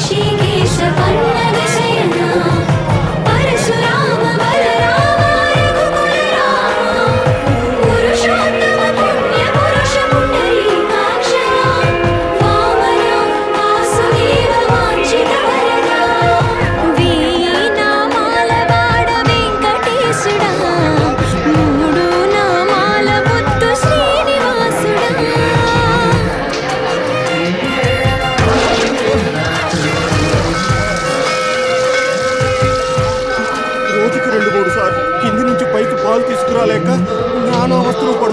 she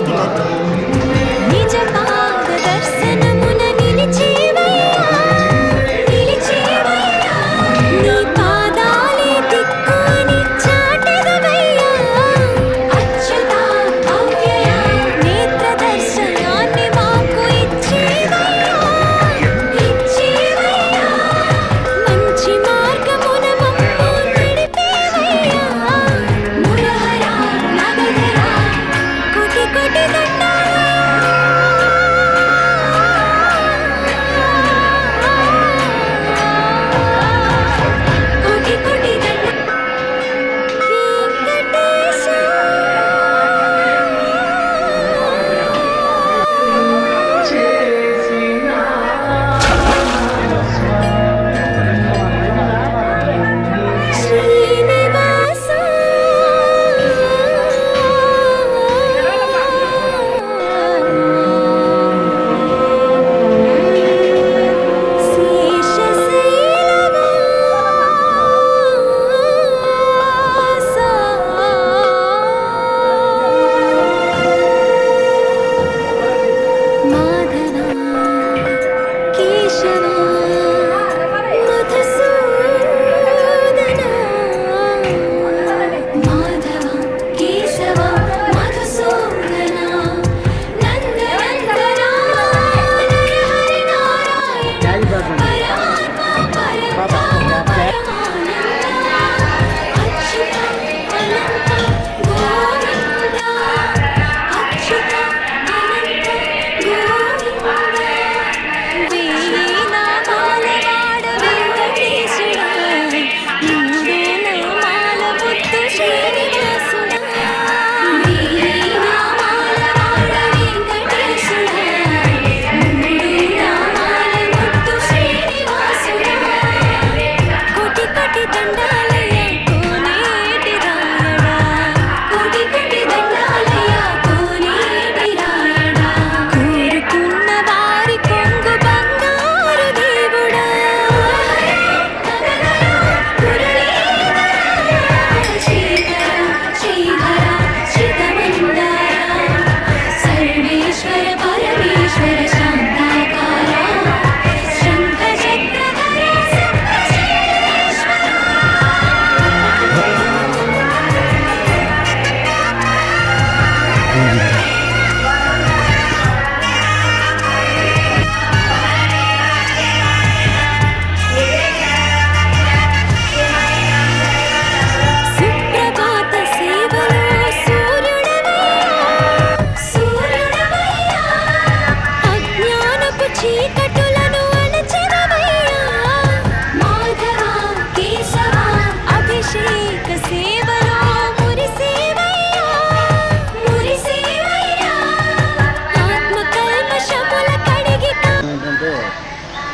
Porto.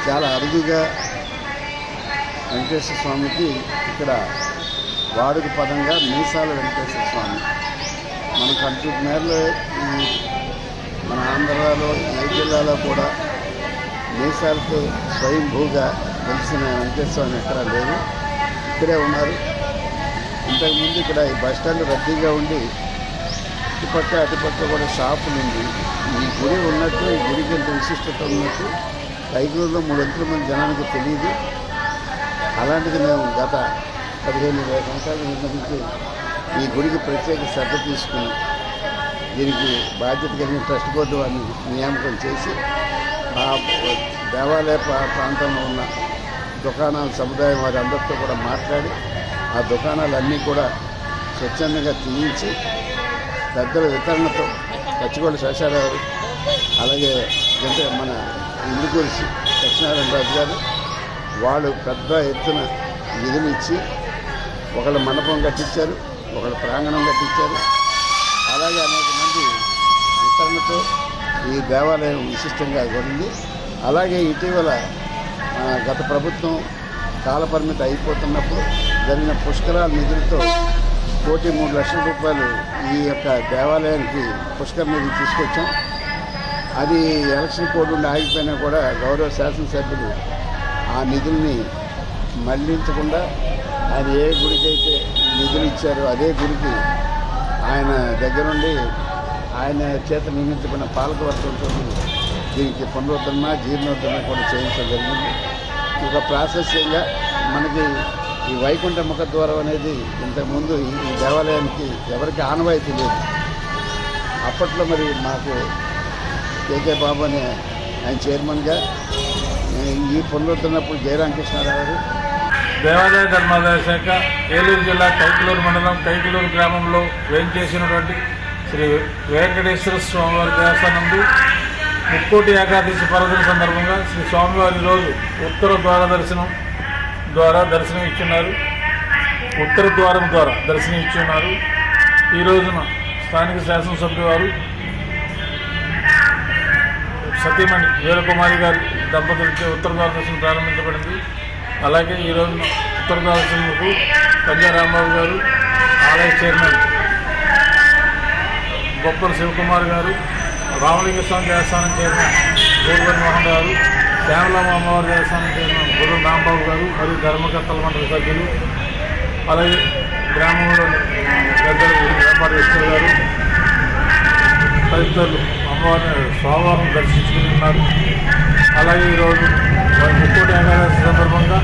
చాలా అరుదుగా వెంకటేశ్వర స్వామికి ఇక్కడ వాడుక పదంగా మీసాల వెంకటేశ్వర స్వామి. మనకు అంటు మేరలో మన ఆంధ్రాలో ఏ జిల్లాలో కూడా మీసాలతో స్వయంభూగా తెలిసిన వెంకటేశ్వరం స్వామి ఎక్కడా లేదు. ఇక్కడే ఉన్నారు. ఇంతకుముందు ఇక్కడ ఈ బస్ స్టాండ్ రద్దీగా ఉండి ఇటుపక్క అటుపక్క కూడా షాపులు ఉంది ఈ గుడి ఉన్నట్టు ఈ గుడికి ఎంత విశిష్టత ఉన్నట్టు కైకూరులో మూడొంతుల మంది జనానికి తెలియదు. అలాంటిది మేము గత పదిహేను ఇరవై సంవత్సరాల నుంచి ఈ గుడికి ప్రత్యేక శ్రద్ధ తీసుకుని దీనికి బాధ్యత కలిగిన ట్రస్ట్ బోర్డు వారిని నియామకం చేసి ఆ దేవాలయ ప్రా- ప్రాంతంలో ఉన్న దుకాణాల సముదాయం వారి అందరితో కూడా మాట్లాడి ఆ దుకాణాలన్నీ కూడా స్వచ్ఛందంగా తీయించి పెద్దల వితరణతో పచ్చిగొండ శేషారావు అలాగే అంటే మన ఇందుకూరి సత్యనారాయణ రాజు గారు వాళ్ళు పెద్ద ఎత్తున నిధులు ఇచ్చి ఒకళ్ళ మండపం కట్టించారు ఒకళ్ళ ప్రాంగణం కట్టించారు. అలాగే అనేక మంది వితరణతో ఈ దేవాలయం విశిష్టంగా కొనింది అలాగే ఇటీవల గత ప్రభుత్వం కాలపరిమితి అయిపోతున్నప్పుడు జరిగిన పుష్కరాల నిధులతో కోటి మూడు లక్షల రూపాయలు ఈ యొక్క దేవాలయానికి పుష్కర నిధి తీసుకొచ్చాం. అది ఎలక్షన్ కోడ్ నుండి ఆగిపోయినా కూడా గౌరవ శాసనసభ్యులు ఆ నిధుల్ని మళ్ళించకుండా ఆయన ఏ గుడికైతే నిధులు ఇచ్చారో అదే గుడికి ఆయన దగ్గరుండి ఆయన చేత నియమించబడిన పాలకవర్గంతో దీనికి పునరుద్ధరణ జీర్ణోద్ధరణ కూడా చేయించడం జరిగింది. ఒక ప్రాశస్యంగా మనకి ఈ వైకుంఠ ముఖద్వారం అనేది ఇంతకుముందు ఈ ఈ దేవాలయానికి ఎవరికి ఆనవాయితీ లేదు. అప్పట్లో మరి మాకు కేకే బాబు అనే ఆయన చైర్మన్గా ఈ పునరుద్ధరణప్పుడు జయరామకృష్ణారావు గారు. దేవాదాయ ధర్మాదాయ శాఖ ఏలూరు జిల్లా కైకలూరు మండలం కైకలూరు గ్రామంలో వేయించేసినటువంటి శ్రీ వెంకటేశ్వర స్వామివారి దేవస్థానందు ముక్కోటి ఏకాదశి పర్వదిన సందర్భంగా శ్రీ స్వామివారి రోజు ఉత్తర ద్వార దర్శనం ద్వారా దర్శనం ఇచ్చున్నారు. ఉత్తర ద్వారం ద్వారా దర్శనం ఇచ్చున్నారు. ఈ రోజున స్థానిక శాసనసభ్యువారు సతీమణి వీరకుమారి గారి దంపతులచే ఉత్తర ద్వార దర్శనం ప్రారంభించబడింది. అలాగే ఈ రోజున ఉత్తర ద్వార దర్శనకు పంజా రాంబాబు గారు ఆలయ చైర్మన్ బొప్పల శివకుమార్ గారు రామలింగ స్వామి దేవస్థానం చైర్మన్ గోల్వన్ మోహన్ గారు శ్యామలమ్మ అమ్మవారి దేవస్థానం చైర్మన్ గురు రాంబాబు గారు మరియు ధర్మకర్తల మండలి సభ్యులు అలాగే గ్రామంలో పెద్దలు వ్యాపారి విష్ణు గారు తదితరులు అమ్మవారిని స్వామివారిని దర్శించుకుని ఉన్నారు. అలాగే ఈరోజు వారి ముక్కోటి ఏకాదశి సందర్భంగా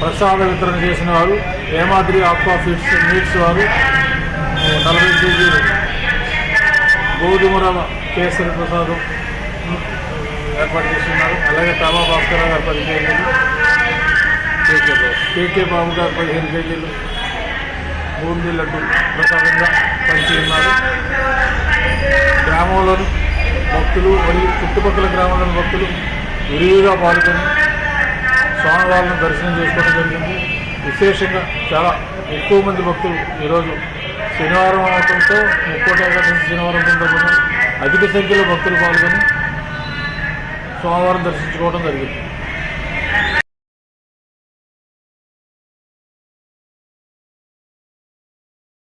ప్రసాద వితరణ చేసిన వారు ఏమాద్రి ఆక్వా ఫిట్స్ నీడ్స్ వారు నలభై కేజీలు గోధుమ రవ కేసరి ప్రసాదం ఏర్పాటు చేస్తున్నారు. అలాగే తమా భాస్కర్ గారు పది కేజీలు కేకే బాబు. గారు పదిహేను కేజీలు బూందీ లడ్డు ప్రసాదంగా పంచి ఉన్నారు గ్రామంలోని భక్తులు మరియు చుట్టుపక్కల గ్రామాల్లోని భక్తులు విరివిగా పాల్గొని స్వామివారిని దర్శనం చేసుకోవడం జరిగింది. విశేషంగా చాలా ఎక్కువ మంది భక్తులు ఈరోజు శనివారం అవటంతో ముక్కోటి ఏకాదశి శనివారం సందర్భంగా అధిక సంఖ్యలో భక్తులు పాల్గొని స్వామివారం దర్శించుకోవడం జరిగింది.